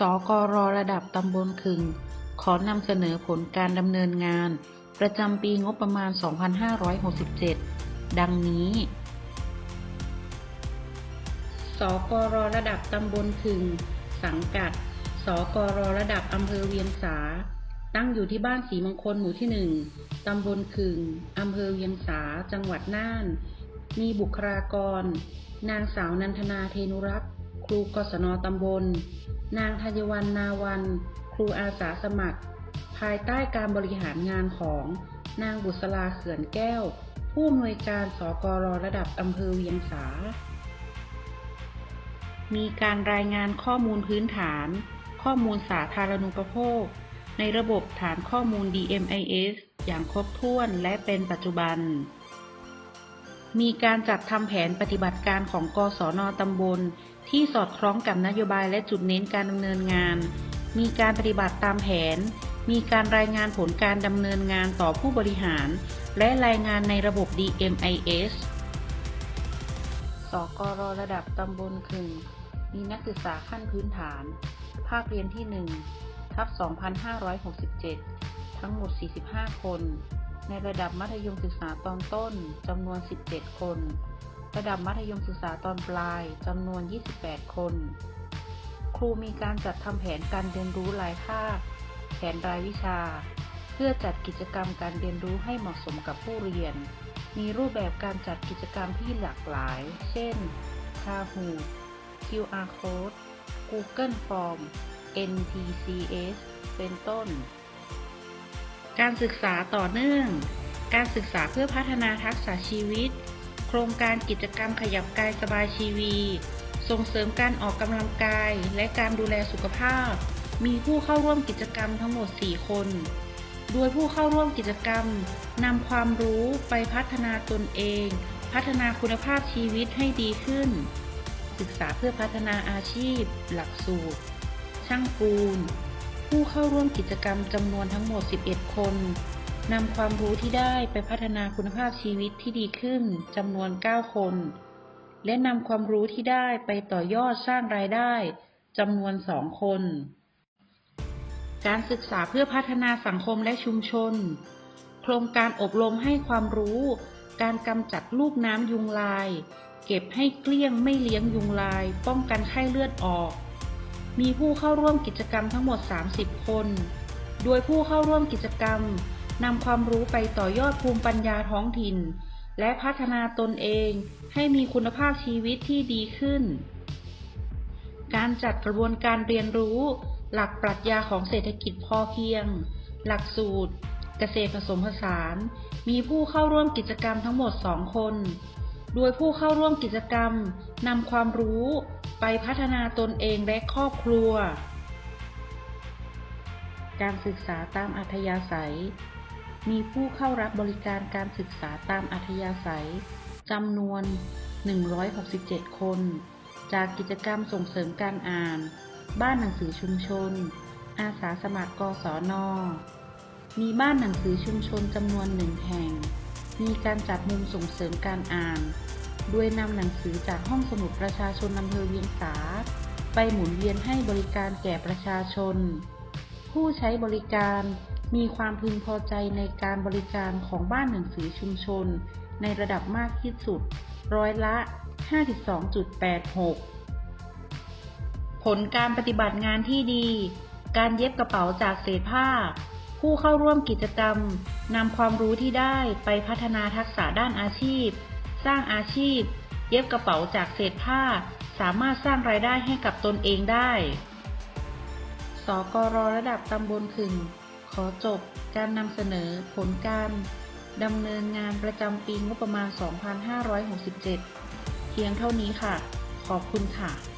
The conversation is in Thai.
สกรระดับตำบลขึง ขอนำเสนอผลการดำเนินงาน ประจำปีงบประมาณ 2567 ดังนี้ สกรระดับตำบลขึง สังกัด สกรระดับอำเภอเวียงสา ตั้งอยู่ที่บ้านศรีมงคลหมู่ที่หนึ่งตำบลขึง อำเภอเวียงสา จังหวัดน่าน มีบุคลากร นางสาวนันทนาเทนุรักษ์ รูกศนตำบล นางทยวันนาวัน ครูอาสาสมัคร ภายใต้การบริหารงานของนางบุษราเขื่อนแก้ว ผู้อำนวยการสกรระดับอำเภอเวียงสา มีการรายงานข้อมูลพื้นฐาน ข้อมูลสาธารณูปโภค ในระบบฐานข้อมูล DMIS อย่างครบถ้วนและเป็นปัจจุบัน มีการจัดทำแผนปฏิบัติการของกศนตำบล ที่สอดคล้องกับนโยบายและจุดเน้นการดำเนินงาน มีการปฏิบัติตามแผน มีการรายงานผลการดำเนินงานต่อผู้บริหาร และรายงานในระบบ DMIS สกรระดับตำบลขึงมีนักศึกษาขั้นพื้นฐาน ภาคเรียนที่ 1 ทับ 2567 ทั้งหมด 45 คน ในระดับมัธยมศึกษาตอนต้นจำนวน 17 คน ระดับมัธยมศึกษาตอนปลายจำนวน 28 คน ครูมีการจัดทำแผนการเรียนรู้รายภาค แผนรายวิชา เพื่อจัดกิจกรรมการเรียนรู้ให้เหมาะสมกับผู้เรียน มีรูปแบบการจัดกิจกรรมที่หลากหลาย เช่น Kahoot QR Code Google Form NTCS เป็นต้น การศึกษาต่อเนื่อง การศึกษาเพื่อพัฒนาทักษะชีวิต โครงการกิจกรรมขยับกายสบายชีวี ส่งเสริมการออกกำลังกายและการดูแลสุขภาพ มีผู้เข้าร่วมกิจกรรมทั้งหมด 4 คน โดยผู้เข้าร่วมกิจกรรมนำความรู้ไปพัฒนาตนเอง พัฒนาคุณภาพชีวิตให้ดีขึ้น ศึกษาเพื่อพัฒนาอาชีพ หลักสูตร ช่างปูน ผู้เข้าร่วมกิจกรรมจำนวนทั้งหมด 11 คนนำความรู้ที่ได้ไปพัฒนาคุณภาพชีวิตที่ดีขึ้นจำนวน 9 คน และนำความรู้ที่ได้ไปต่อยอดสร้างรายได้จำนวน 2 คน การศึกษาเพื่อพัฒนาสังคมและชุมชน โครงการอบรมให้ความรู้ การกำจัดลูกน้ำยุงลาย เก็บให้เกลี้ยงไม่เลี้ยงยุงลาย ป้องกันไข้เลือดออก มีผู้เข้าร่วมกิจกรรมทั้งหมด 30 คน โดยผู้เข้าร่วมกิจกรรมนำความรู้ไปต่อยอดภูมิปัญญาท้องถิ่น และพัฒนาตนเองให้มีคุณภาพชีวิตที่ดีขึ้น การจัดกระบวนการเรียนรู้ หลักปรัชญาของเศรษฐกิจพอเพียง หลักสูตร เกษตรผสมผสาน มีผู้เข้าร่วมกิจกรรมทั้งหมด 2 คน โดยผู้เข้าร่วมกิจกรรมนำความรู้ ไปพัฒนาตนเองและครอบครัว การศึกษาตามอัธยาศัย มีผู้เข้ารับบริการการศึกษาตามอัธยาศัยจำนวน 167 คน จากกิจกรรมส่งเสริมการอ่าน บ้านหนังสือชุมชน อาสาสมัครกศน มีบ้านหนังสือชุมชนจำนวนหนึ่งแห่ง มีการจัดมุมส่งเสริมการอ่าน โดยนำหนังสือจากห้องสมุดประชาชนอำเภอเวียงสา ไปหมุนเวียนให้บริการแก่ประชาชน ผู้ใช้บริการมีความพึงพอใจในการบริการของบ้านหนังสือชุมชน ในระดับมากที่สุด ร้อยละ 52.86 ผลการปฏิบัติงานที่ดี การเย็บกระเป๋าจากเศษผ้า ผู้เข้าร่วมกิจกรรมนำความรู้ที่ได้ไปพัฒนาทักษะด้านอาชีพ สร้างอาชีพ เย็บกระเป๋าจากเศษผ้า สามารถสร้างรายได้ให้กับตนเองได้ สกรระดับตำบลขึง ขอจบการนำเสนอผลการดำเนินงานประจำปีงบประมาณ 2567 เพียงเท่านี้ค่ะ ขอบคุณค่ะ